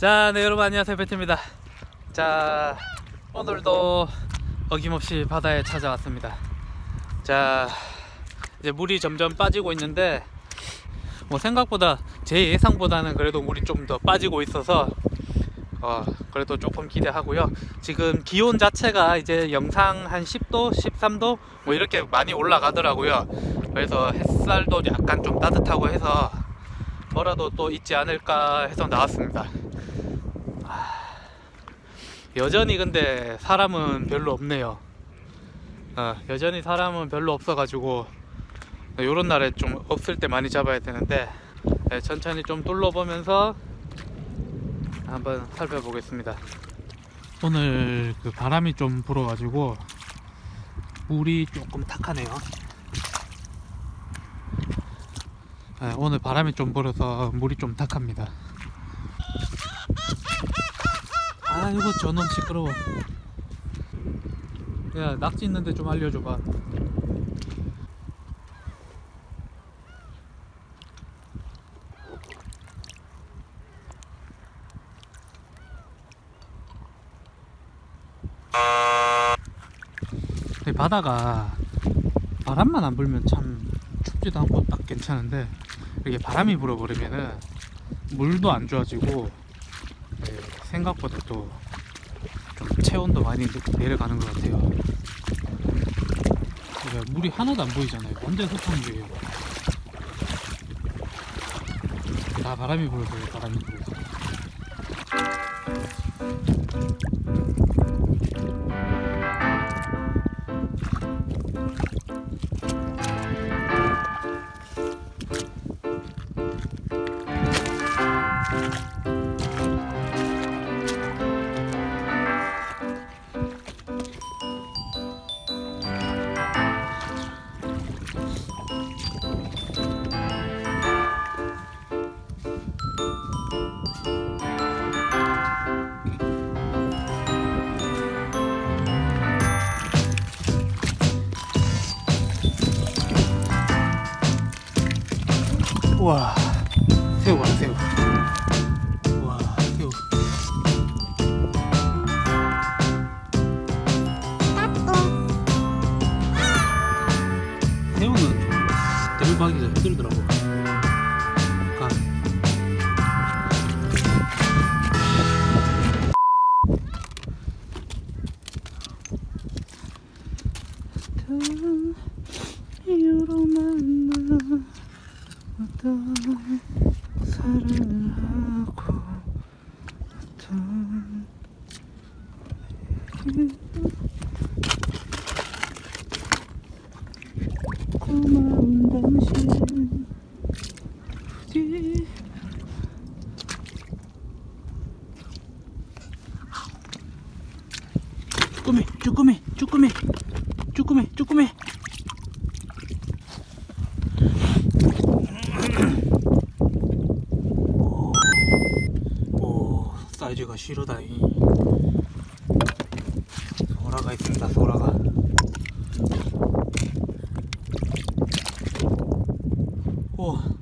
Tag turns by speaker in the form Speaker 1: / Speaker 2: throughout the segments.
Speaker 1: 자, 네 여러분 안녕하세요 배트입니다. 자, 오늘도 어김없이 바다에 찾아왔습니다. 자, 이제 물이 점점 빠지고 있는데 뭐 생각보다 제 예상보다는 그래도 물이 좀 더 빠지고 있어서 어, 그래도 조금 기대하고요. 지금 기온 자체가 이제 영상 한 10도, 13도 뭐 이렇게 많이 올라가더라고요. 그래서 햇살도 약간 좀 따뜻하고 해서 뭐라도 또 있지 않을까 해서 나왔습니다. 아, 여전히 근데 사람은 별로 없네요. 어, 여전히 사람은 별로 없어가지고 요런 날에 좀 없을 때 많이 잡아야 되는데 네, 천천히 좀 둘러보면서 한번 살펴보겠습니다. 오늘 그 바람이 좀 불어가지고 물이 조금 탁하네요. 네, 오늘 바람이 좀 불어서 물이 좀 탁합니다. 아 이거 저놈 시끄러워. 야 낙지 있는데 좀 알려줘봐. 이 바다가 바람만 안 불면 참 춥지도 않고 딱 괜찮은데 이렇게 바람이 불어버리면은 물도 안 좋아지고 네, 생각보다 또 좀 체온도 많이 내- 내려가는 것 같아요. 그러니까 물이 하나도 안 보이잖아요. 완전 흙탕물이에요. 다 바람이 불어서 그래요, 바람이 불어서. 와. 새우 봐 새우 고마운 당신 굳이 쭈꾸미 쭈꾸미 쭈꾸미 쭈꾸미 쭈꾸미. 오 사이즈가 실하다이 소라가 있습니다 소라가 오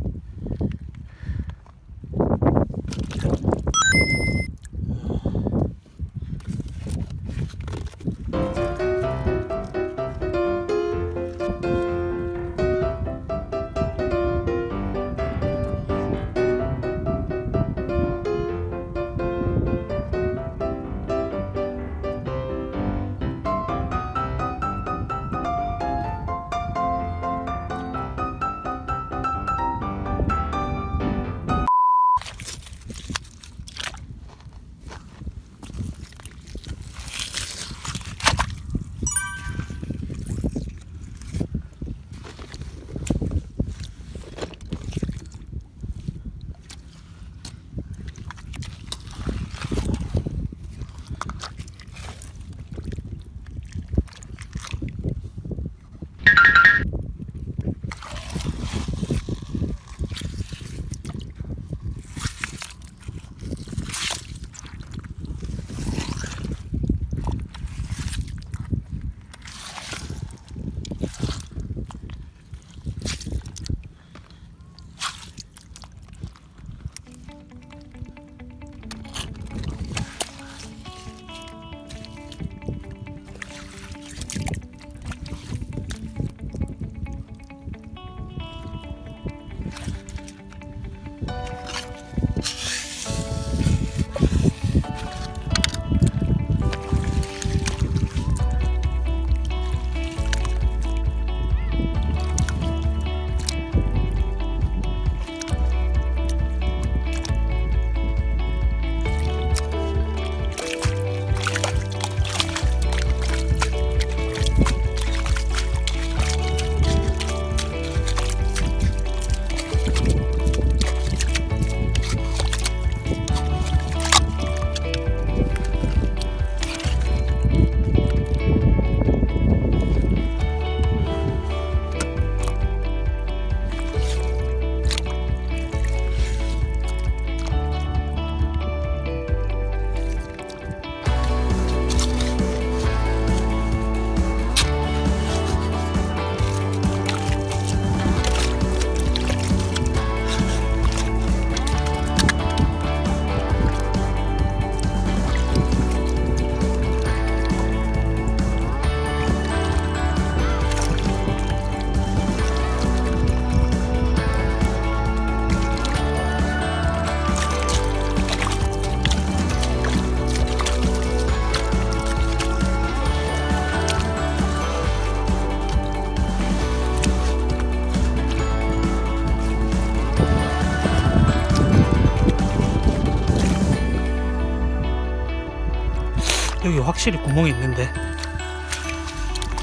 Speaker 1: 확실히 구멍이 있는데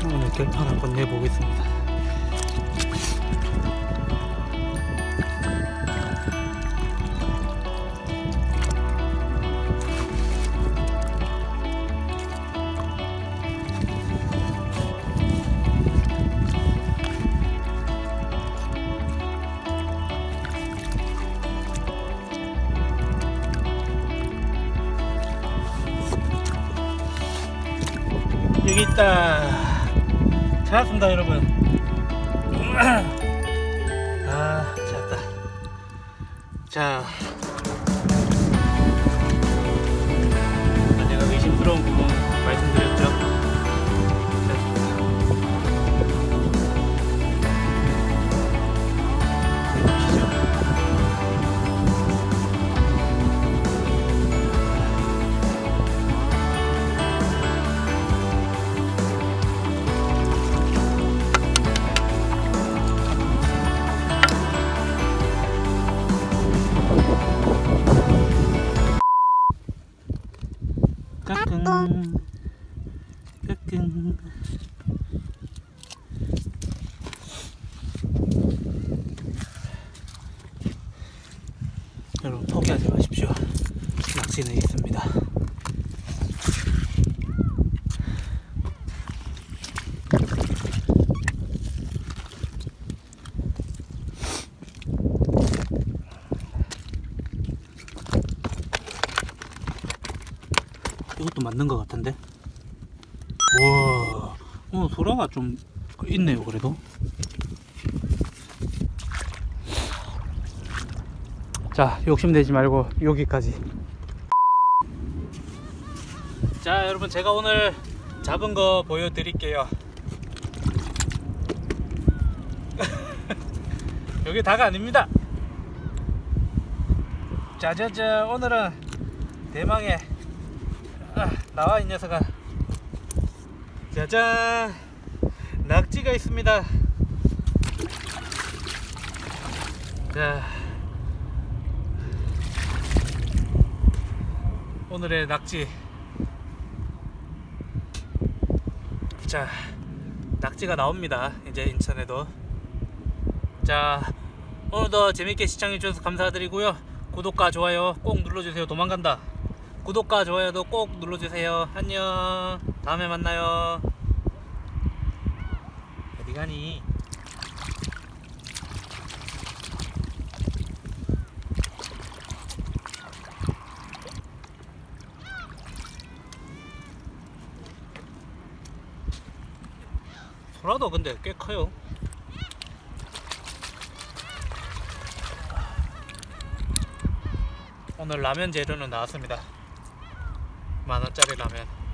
Speaker 1: 오늘 결판을 건네보겠습니다. 있다. 찾았습니다, 여러분. 아, 찾았다. 자. 여러분 포기하지 마십시오. 낚시는 있습니다. 이것도 맞는 것 같은데? 와 어, 소라가 좀 있네요 그래도 자 욕심내지 말고 여기까지. 자 여러분 제가 오늘 잡은 거 보여드릴게요. 여기 다가 아닙니다. 짜자자 오늘은 대망의 아, 나와 이 녀석아. 짜잔 낙지가 있습니다. 자 오늘의 낙지 자 낙지가 나옵니다 이제 인천에도 자 오늘도 재밌게 시청해 주셔서 감사드리고요 구독과 좋아요 꼭 눌러주세요 도망간다 구독과 좋아요도 꼭 눌러주세요. 안녕. 다음에 만나요. 어디 가니? 소라도 근데 꽤 커요. 오늘 라면 재료는 나왔습니다. 만 원짜리 라면.